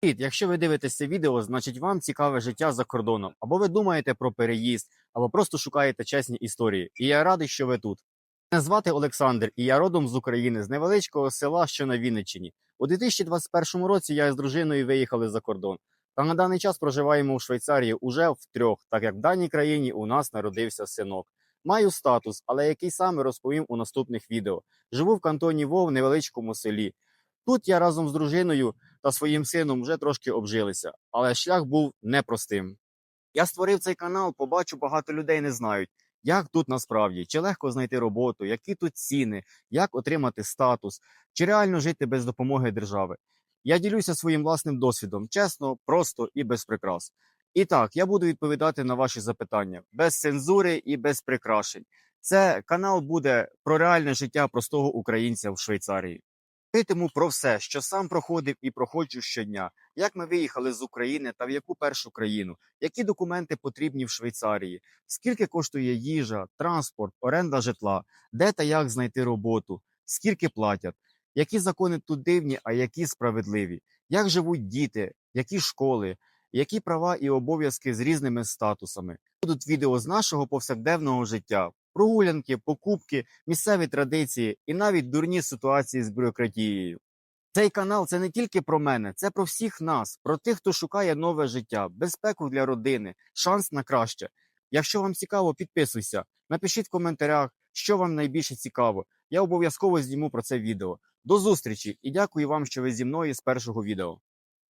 Привіт! Якщо ви дивитесь це відео, значить вам цікаве життя за кордоном, або ви думаєте про переїзд, або просто шукаєте чесні історії. І я радий, що ви тут. Мене звати Олександр, і я родом з України, з невеличкого села, що на Вінниччині. У 2021 році я з дружиною виїхали за кордон. Та на даний час проживаємо у Швейцарії уже втрьох, так як в даній країні у нас народився синок. Маю статус, але який саме розповім у наступних відео. Живу в кантоні Вов в невеличкому селі. Тут я разом з дружиною та своїм сином вже трошки обжилися, але шлях був непростим. Я створив цей канал, побачу, багато людей не знають, як тут насправді, чи легко знайти роботу, які тут ціни, як отримати статус, чи реально жити без допомоги держави. Я ділюся своїм власним досвідом, чесно, просто і без прикрас. І так, я буду відповідати на ваші запитання без цензури і без прикрашень. Це канал буде про реальне життя простого українця в Швейцарії. Питиму про все, що сам проходив і проходжу щодня, як ми виїхали з України та в яку першу країну, які документи потрібні в Швейцарії, скільки коштує їжа, транспорт, оренда житла, де та як знайти роботу, скільки платять, які закони тут дивні, а які справедливі, як живуть діти, які школи, які права і обов'язки з різними статусами. Будуть відео з нашого повсякденного життя, прогулянки, покупки, місцеві традиції і навіть дурні ситуації з бюрократією. Цей канал це не тільки про мене, це про всіх нас, про тих, хто шукає нове життя, безпеку для родини, шанс на краще. Якщо вам цікаво, підписуйся, напишіть в коментарях, що вам найбільше цікаво. Я обов'язково зніму про це відео. До зустрічі і дякую вам, що ви зі мною з першого відео.